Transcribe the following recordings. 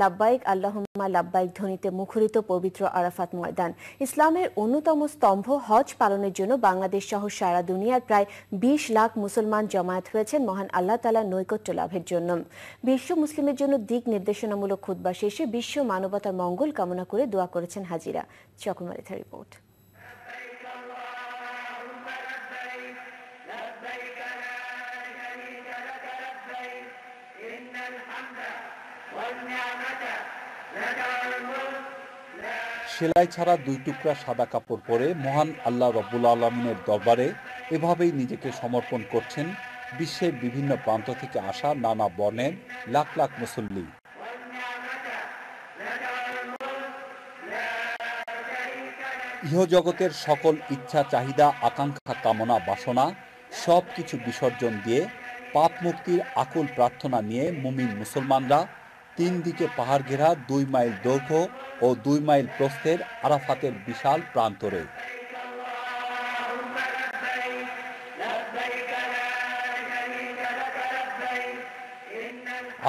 লাব্বাইক আল্লাহমা লাব্বাইক ধ্বনিতে মুখরিত পবিত্র আরাফাত ময়দান। ইসলামের অন্যতম স্তম্ভ হজ পালনের জন্য বাংলাদেশ সহ সারা দুনিয়ার প্রায় বিশ লাখ মুসলমান জমায়েত হয়েছেন মহান আল্লাহ তালা নৈকট্য লাভের জন্য। বিশ্ব মুসলিমের জন্য দিক নির্দেশনামূলক খুদ্া শেষে বিশ্ব মানবতার মঙ্গল কামনা করে দোয়া করেছেন হাজিরা। চকমারিথা রিপোর্ট। সেলাই ছাড়া দুই টুকরা সাদা কাপড় পরে মহান আল্লাহ রব্বুল আলমিনের দরবারে এভাবেই নিজেকে সমর্পণ করছেন বিশ্বের বিভিন্ন প্রান্ত থেকে আসা নানা বর্ণের লাখ লাখ মুসল্লি। ইহজগতের সকল ইচ্ছা, চাহিদা, আকাঙ্ক্ষা, কামনা, বাসনা সব কিছু বিসর্জন দিয়ে পাপ মুক্তির আকুল প্রার্থনা নিয়ে মুমিন মুসলমানরা তিন দিকে পাহাড় ঘেরা দুই মাইল দৈর্ঘ্য ও দুই মাইল প্রস্থের আরাফাতের বিশাল প্রান্তরে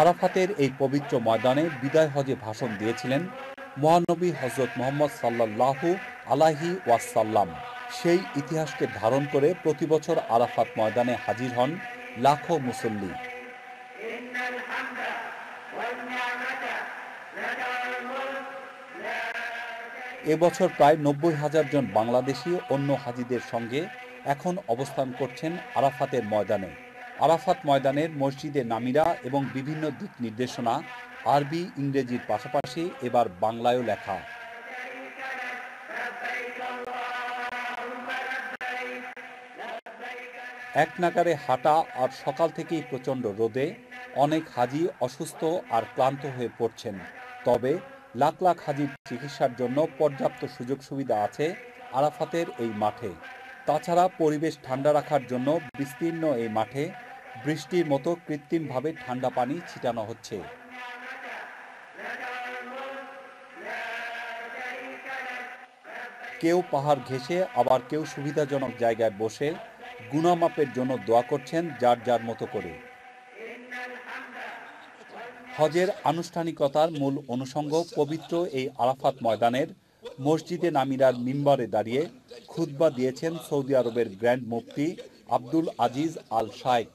আরাফাতের এই পবিত্র ময়দানে বিদায় হজে ভাষণ দিয়েছিলেন মহানবী হজরত মোহাম্মদ সাল্লাল্লাহু আলাহি ওয়াসাল্লাম। সেই ইতিহাসকে ধারণ করে প্রতি বছর আরাফাত ময়দানে হাজির হন লাখো মুসল্লি। এবছর প্রায় নব্বই হাজার জন বাংলাদেশি অন্য হাজিদের সঙ্গে এখন অবস্থান করছেন আরাফাতের ময়দানে। আরাফাত ময়দানের মসজিদে নামিরা এবং বিভিন্ন দিক নির্দেশনা, আরবি, ইংরেজির পাশাপাশি এবার বাংলায়ও লেখা। এক নাগারে হাঁটা আর সকাল থেকেই প্রচণ্ড রোদে অনেক হাজি অসুস্থ আর ক্লান্ত হয়ে পড়ছেন। তবে লাখ লাখ হাজির চিকিৎসার জন্য পর্যাপ্ত সুযোগ সুবিধা আছে আরাফাতের এই মাঠে। তাছাড়া পরিবেশ ঠান্ডা রাখার জন্য বিস্তীর্ণ এই মাঠে বৃষ্টির মতো কৃত্রিমভাবে ঠান্ডা পানি ছিটানো হচ্ছে। কেউ পাহাড় ঘেঁষে, আবার কেউ সুবিধাজনক জায়গায় বসে গুণামাপের জন্য দোয়া করছেন যার যার মতো করে। হজের আনুষ্ঠানিকতার মূল অনুষঙ্গ পবিত্র এই আরাফাত ময়দানের মসজিদে নামিরার মিম্বারে দাঁড়িয়ে খুতবা দিয়েছেন সৌদি আরবের গ্র্যান্ড মুফতি আব্দুল আজিজ আল শাইক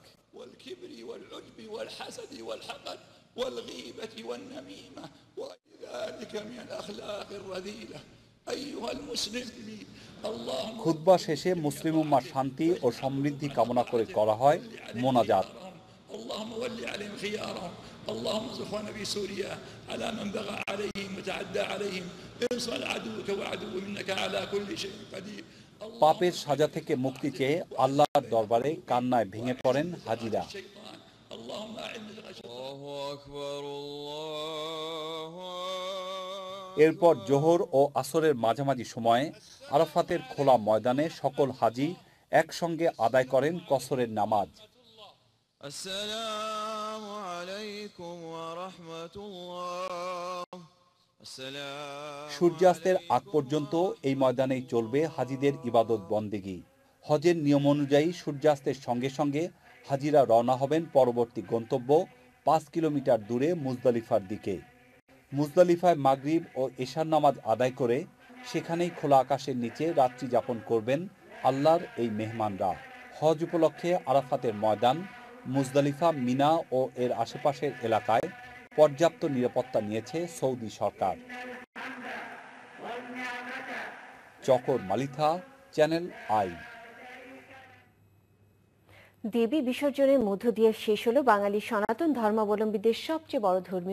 খুতবা শেষে মুসলিম উম্মার শান্তি ও সমৃদ্ধি কামনা করে করা হয় মোনাজাত। اللهم ول عليهم خيارهم اللهم زخون في سوريا على من بغى عليهم وتعدى عليهم انصر عدوك وعدو منك على كل شيء قدير পাপের সাজা থেকে মুক্তি চেয়ে আল্লাহর দরবারে কান্নায় ভেঙে পড়েন হাজিরা اللهم اعنا الله أكبر الله এরপর জোহর ও আসরের মাঝামাঝি সময়ে আরাফাতের খোলা ময়দানে সকল হাজি একসঙ্গে আদায় করেন কসরের নামাজ السلام عليكم ورحمة الله السلام সূর্যাস্তের আগ পর্যন্ত এই ময়দানেই চলবে হাজিদের ইবাদত বন্দেগী হজের নিয়ম অনুযায়ী সূর্যাস্তের সঙ্গে সঙ্গে হাজিরা রওনা হবেন পরবর্তী গন্তব্য পাঁচ কিলোমিটার দূরে মুজদালিফার দিকে মুজদালিফায় মাগরিব ও এশার নামাজ আদায় করে সেখানেই খোলা আকাশের নিচে রাত্রি যাপন করবেন আল্লাহর এই মেহমানরা হজ উপলক্ষে আরাফাতের ময়দান মুজদালিফা, মিনা ও এর আশেপাশের এলাকায় পর্যাপ্ত নিরাপত্তা নিয়েছে সৌদি সরকার। চকর মালিথা, চ্যানেল আই। দেবী বিসর্জনের মধ্য দিয়ে শেষ হলো বাঙালি সনাতন ধর্মাবলম্বীদের সবচেয়ে বড় ধর্মীয়